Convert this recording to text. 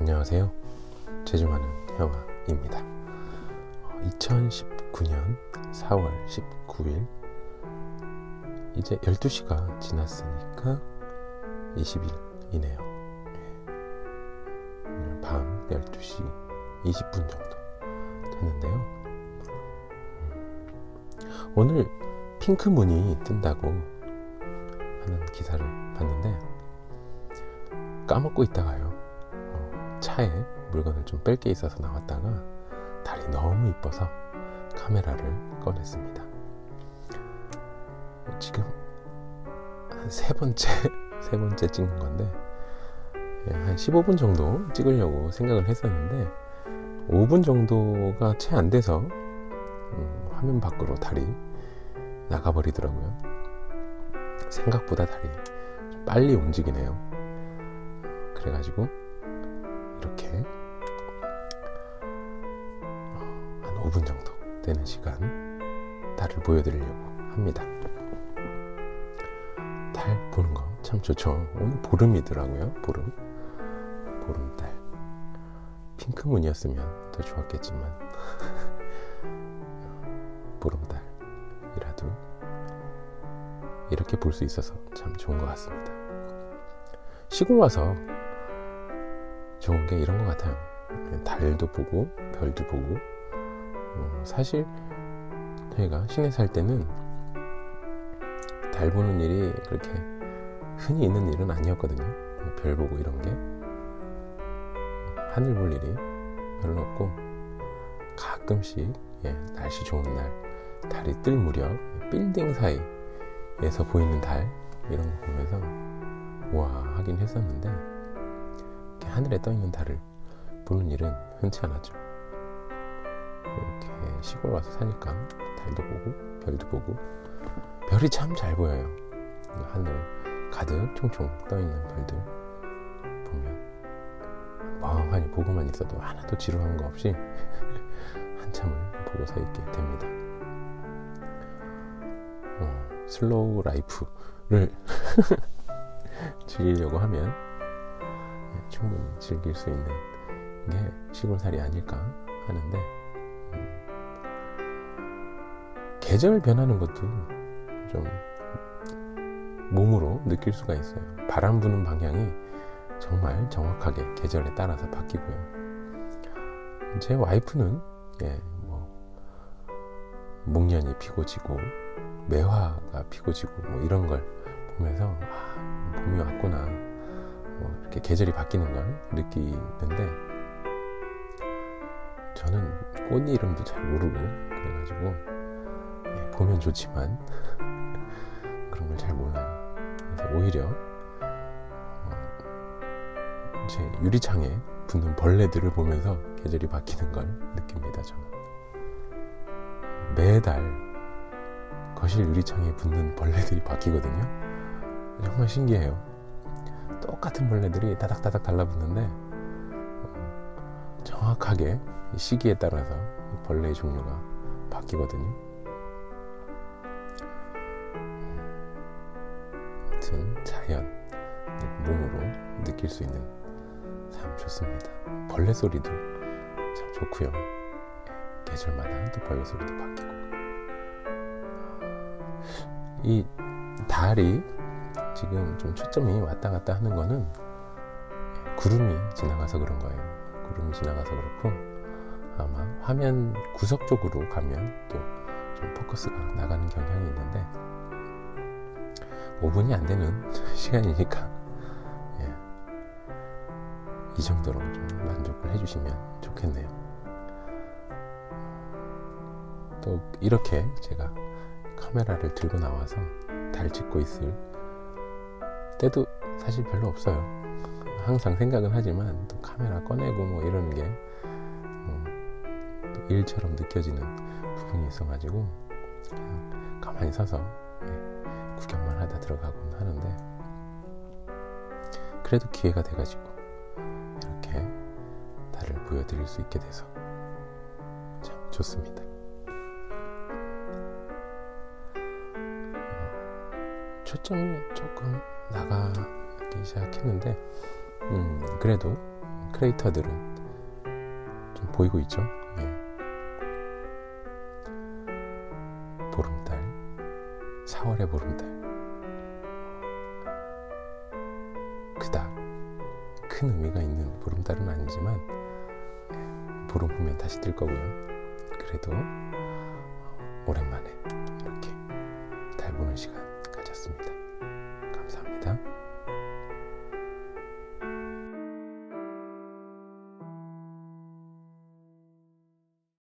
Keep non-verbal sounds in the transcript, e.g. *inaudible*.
안녕하세요. 제주마는 형아입니다. 2019년 4월 19일 이제 12시가 지났으니까 20일이네요. 밤 12시 20분 정도 됐는데요. 음, 오늘 핑크문이 뜬다고 하는 기사를 봤는데 까먹고 있다가요. 어, 차에 물건을 좀 뺄 게 있어서 나왔다가 달이 너무 이뻐서 카메라를 꺼냈습니다. 지금 한 세 번째 *laughs* 세 번째 찍는 건데 예, 한 15분 정도 찍으려고 생각을 했었는데 5분 정도가 채 안 돼서 음, 화면 밖으로 달이 나가버리더라고요. 생각보다 달이 좀 빨리 움직이네요. 그래가지고 되는 시간 달을 보여드리려고 합니다. 달 보는 거 참 좋죠. 오늘 보름이더라고요. 보름. 보름달. 핑크문이었으면 더 좋았겠지만 *laughs* 보름달이라도 이렇게 볼 수 있어서 참 좋은 것 같습니다. 시골 와서 좋은 게 이런 것 같아요. 달도 보고 별도 보고 어, 사실 저희가 시내 살 때는 달 보는 일이 그렇게 흔히 있는 일은 아니었거든요. 뭐별 보고 이런 게 하늘 볼 일이 별로 없고 가끔씩 예, 날씨 좋은 날 달이 뜰 무렵 빌딩 사이에서 보이는 달 이런 거 보면서 와 하긴 했었는데 하늘에 떠 있는 달을 보는 일은 흔치 않았죠. 이렇게 시골 와서 사니까 달도 보고 별도 보고 별이 참 잘 보여요. 하늘 가득 총총 떠 있는 별들 보면 멍하니 보고만 있어도 하나도 지루한 거 없이 *laughs* 한참을 보고 서 있게 됩니다. 어, 슬로우 라이프를 *laughs* 즐기려고 하면 예, 충분히 즐길 수 있는 게 시골살이 아닐까 하는데 계절 변하는 것도 좀 몸으로 느낄 수가 있어요. 바람 부는 방향이 정말 정확하게 계절에 따라서 바뀌고요. 제 와이프는 예, 뭐 목련이 피고 지고 매화가 피고 지고 뭐 이런 걸 보면서 아, 봄이 왔구나. 뭐 이렇게 계절이 바뀌는 걸 느끼는데 저는 꽃 이름도 잘 모르고 그래가지고 예, 보면 좋지만 그런 걸 잘 몰라요. 그래서 오히려 어, 제 유리창에 붙는 벌레들을 보면서 계절이 바뀌는 걸 느낍니다. 저는 매달 거실 유리창에 붙는 벌레들이 바뀌거든요. 정말 신기해요. 똑같은 벌레들이 다닥다닥 달라붙는데 어, 정확하게 이 시기에 따라서 이 벌레의 종류가 바뀌거든요. 느낄 수 있는 참 좋습니다. 벌레 소리도 참 좋고요. 예, 계절마다 또 벌레 소리도 바뀌고 이 달이 지금 좀 초점이 왔다 갔다 하는 거는 구름이 지나가서 그런 거예요. 구름이 지나가서 그렇고 아마 화면 구석 쪽으로 가면 또 좀 포커스가 나가는 경향이 있는데 5분이 안 되는 *laughs* 시간이니까 예. 이 정도로 좀 만족을 해주시면 좋겠네요. 또 이렇게 제가 카메라를 들고 나와서 달 찍고 있을 때도 사실 별로 없어요. 항상 생각은 하지만 또 카메라 꺼내고 뭐 이러는 게뭐 일처럼 느껴지는 부분이 있어가지고 그냥 가만히 서서 예, 구경만 하다 들어가곤 하는데 그래도 기회가 돼가지고 보여드릴 수 있게 돼서 참 좋습니다. 어, 초점이 조금 나가기 시작했는데 음, 그래도 크레이터들은 좀 보이고 있죠. 예. 보름달, 4월의 보름달. 그닥 큰 의미가 있는 보름달은 아니지만 예, 보름 후면 다시 뜰 거고요. 그래도 오랜만에 이렇게 달 보는 시간 가졌습니다.